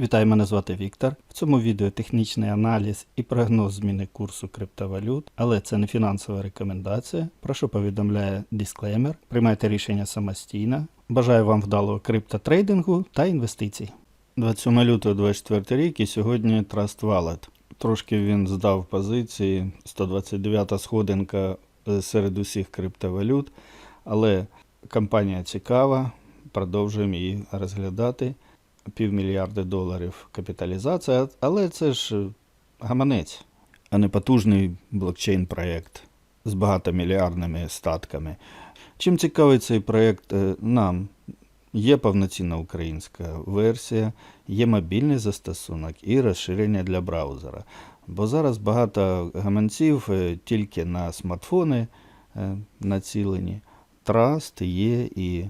Вітаю, мене звати Віктор. В цьому відео технічний аналіз і прогноз зміни курсу криптовалют, але це не фінансова рекомендація. Про що повідомляє дисклеймер. Приймайте рішення самостійно. Бажаю вам вдалого криптотрейдингу та інвестицій. 27 лютого 24 рік і сьогодні Trust Wallet. Трошки він здав позиції. 129 сходинка серед усіх криптовалют, але компанія цікава. Продовжуємо її розглядати півмільярда доларів капіталізація, але це ж е, гаманець, а не потужний блокчейн-проєкт з багатомільярдними статками. Чим цікавий цей проєкт е, нам? Є повноцінна українська версія, є мобільний застосунок і розширення для браузера. Бо зараз багато гаманців е, тільки на смартфони націлені. Trust є і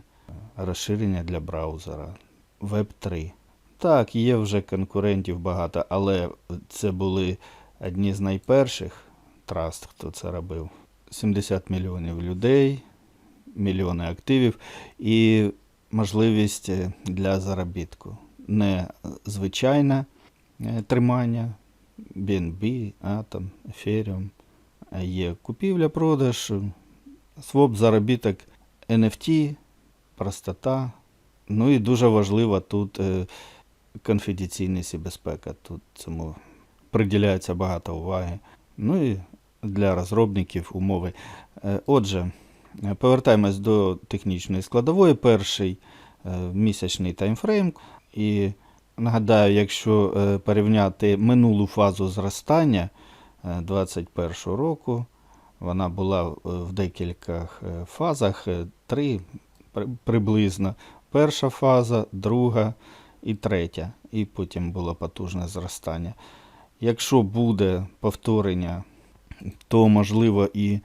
розширення для браузера. Web 3. Так, є вже конкурентів багато, але це були одні з найперших Trust, хто це робив. 70 мільйонів людей, мільйони активів і можливість е, для заробітку. Не звичайне е, тримання, BNB, Atom, Ethereum. Є купівля-продаж, своп, заробіток NFT, простота. Ну і дуже важлива тут е, конфіденційність і безпека. Тут цьому приділяється багато уваги. Ну і для розробників умови. Е, Отже, е, повертаємось до технічної складової. Перший місячний таймфрейм. І нагадаю, якщо порівняти минулу фазу зростання 2021 року, вона була в декількох фазах, три приблизно. Перша фаза, друга і третя, і потім було потужне зростання. Якщо буде повторення, то можливо і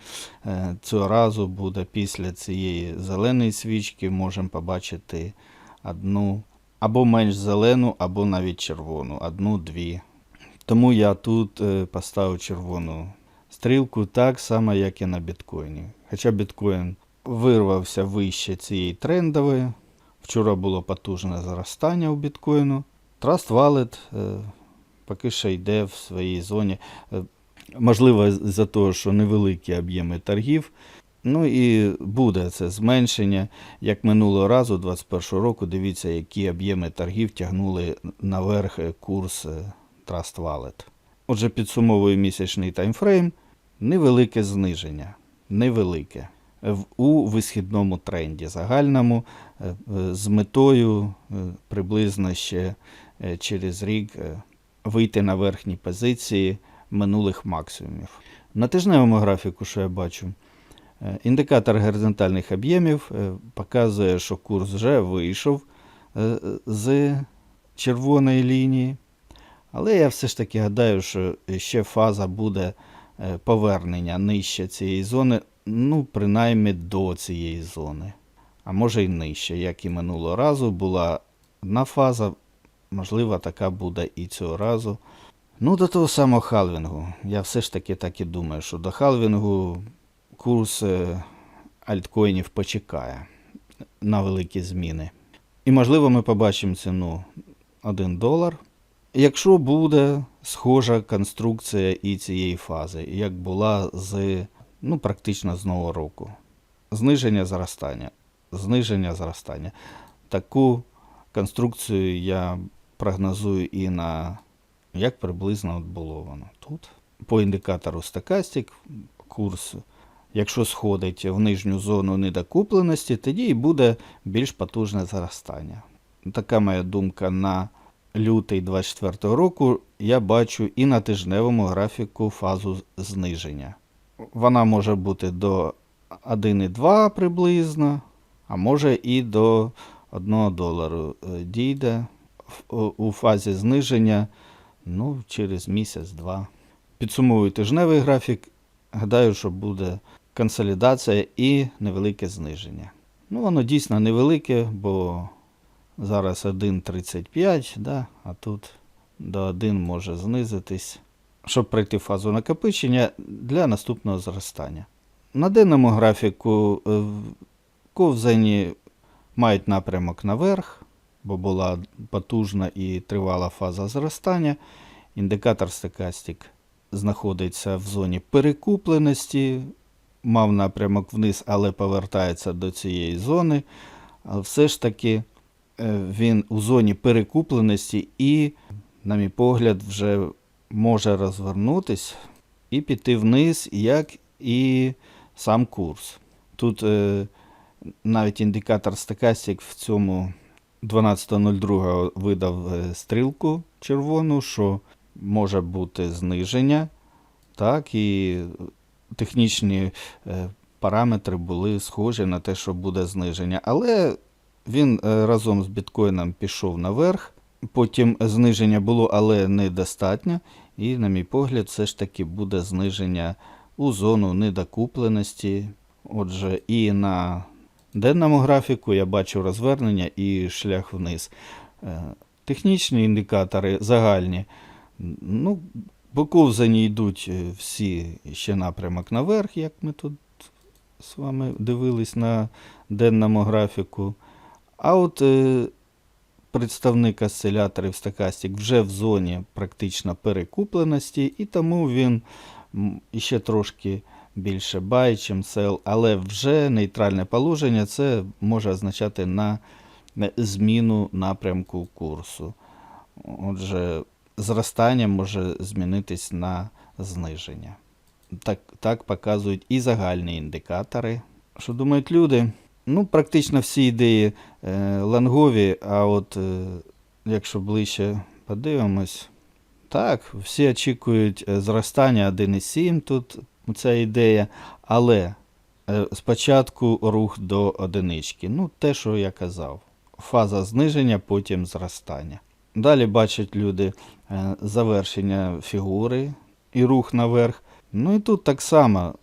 е, цього разу буде після цієї зеленої свічки, можемо побачити одну або менш зелену, або навіть червону, одну-дві. Тому я тут е, поставив червону стрілку так само, як і на біткоїні. Хоча біткоін вирвався вище цієї трендової. Вчора було потужне зростання у біткоїну. Trust Wallet е, поки що йде в своїй зоні. Е, можливо, за того, що невеликі об'єми торгів. Ну і буде це зменшення. Як минулого разу, 2021 року, дивіться, які об'єми торгів тягнули наверх е, курс е, Trust Wallet. Отже, підсумовую місячний таймфрейм. Невелике зниження. Невелике. У висхідному тренді загальному е, е, з метою е, приблизно ще е, через рік е, вийти на верхні позиції минулих максимумів. На тижневому графіку, що я бачу, індикатор горизонтальних об'ємів показує, що курс вже вийшов з червоної лінії. Але я все ж таки гадаю, що ще фаза буде повернення нижче цієї зони, ну, принаймні до цієї зони. А може й нижче, як і минулого разу, була одна фаза, можливо, така буде і цього разу. Ну, до того самого халвінгу. Я все ж таки так і думаю, що до халвінгу курс е, альткоїнів почекає на великі зміни. І, можливо, ми побачимо ціну 1 долар. Якщо буде схожа конструкція і цієї фази, як була з ну, практично з нового року. Зниження зростання. Зниження зростання. Таку конструкцію я прогнозую і на як приблизно от було воно тут. По індикатору стокастик курс, якщо сходить в нижню зону недокупленості, тоді і буде більш потужне зростання. Така моя думка на лютий 24 року. Я бачу і на тижневому графіку фазу зниження. Вона може бути до 1,2 приблизно, а може і до 1 долару е, дійде у- у фазі зниження ну, через місяць-два. Підсумовую тижневий графік. Гадаю, що буде консолідація і невелике зниження. Ну, воно дійсно невелике, бо зараз 1,35, да, а тут до 1 може знизитись, щоб пройти фазу накопичення для наступного зростання. На денному графіку е, ковзані мають напрямок наверх, бо була потужна і тривала фаза зростання. Індикатор стокастик знаходиться в зоні перекупленості, мав напрямок вниз, але повертається до цієї зони. Все ж таки е, він у зоні перекупленості і, на мій погляд, вже може розвернутись і піти вниз, як і сам курс. Тут е, навіть індикатор стокастик в цьому 12.02 видав е, стрілку червону, що може бути зниження, так, і технічні е, параметри були схожі на те, що буде зниження. Але він е, разом з біткоїном пішов наверх. Потім зниження було, але недостатньо. І, на мій погляд, все ж таки буде зниження у зону недокупленості. Отже, і на денному графіку я бачу розвернення і шлях вниз. Е, Технічні індикатори загальні. Ну, по йдуть е, всі ще напрямок наверх, як ми тут з вами дивились на денному графіку. А от е, представник осциляторів стокастик вже в зоні практично перекупленості, і тому він м, іще трошки більше buy, чим sell, але вже нейтральне положення це може означати на е, зміну напрямку курсу. Отже, зростання може змінитись на зниження. Так, так показують і загальні індикатори. Що думають люди? Ну, практично всі ідеї е, лангові, а от е, якщо ближче подивимось, так, всі очікують е, зростання 1,7 тут ця ідея, але е, спочатку рух до одинички. Ну, те, що я казав. Фаза зниження, потім зростання. Далі бачать люди е, завершення фігури і рух наверх. Ну і тут так само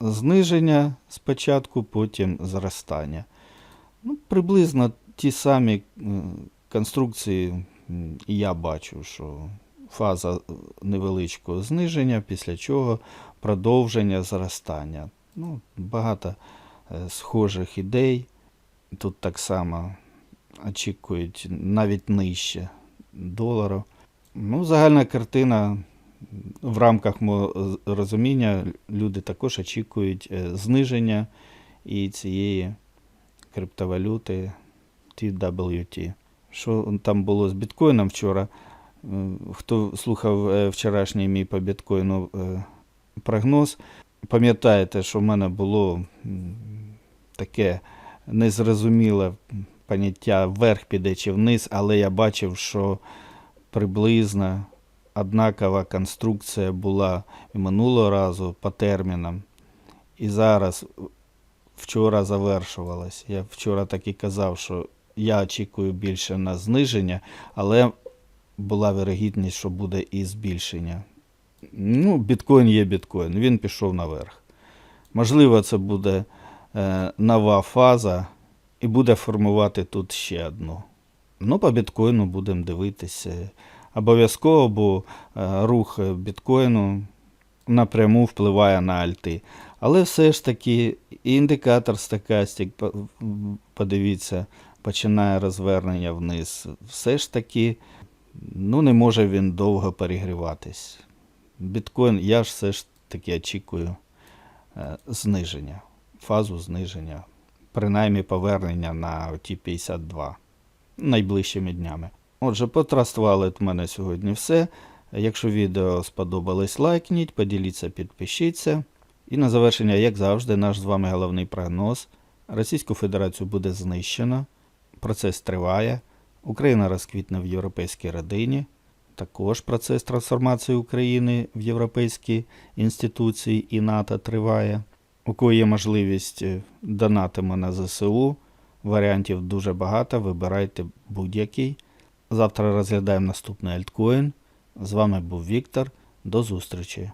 зниження спочатку, потім зростання. Ну, приблизно ті самі конструкції я бачу, що фаза невеличкого зниження, після чого продовження зростання. Ну, багато е, схожих ідей. Тут так само очікують навіть нижче долару. Ну, загальна картина в рамках мого розуміння люди також очікують е, зниження і цієї криптовалюти TWT. Що там було з біткоїном вчора? Хто слухав е, вчорашній мій по біткоїну е, прогноз, пам'ятаєте, що в мене було таке незрозуміле поняття вверх піде чи вниз, але я бачив, що приблизно однакова конструкція була і минулого разу по термінам. І зараз вчора завершувалась. Я вчора так і казав, що я очікую більше на зниження, але була вирогідність, що буде і збільшення. Ну, біткоін є біткоін, він пішов наверх. Можливо, це буде е, нова фаза і буде формувати тут ще одну. Ну, по біткоїну будемо дивитися. Обов'язково, бо е, рух біткоїну напряму впливає на альти. Але все ж таки індикатор стокастик, подивіться, починає розвернення вниз. Все ж таки, ну не може він довго перегріватись. Біткоін, я ж все ж таки очікую е, зниження, фазу зниження, принаймні повернення на ті 52 найближчими днями. Отже, по Trust в мене сьогодні все. Якщо відео сподобалось, лайкніть, поділіться, підпишіться. І на завершення, як завжди, наш з вами головний прогноз. Російську Федерацію буде знищено, процес триває, Україна розквітне в європейській родині. Також процес трансформації України в європейські інституції і НАТО триває. У кого є можливість, е, донатимо на ЗСУ. Варіантів дуже багато, вибирайте будь-який. Завтра розглядаємо наступний альткоін. З вами був Віктор. До зустрічі!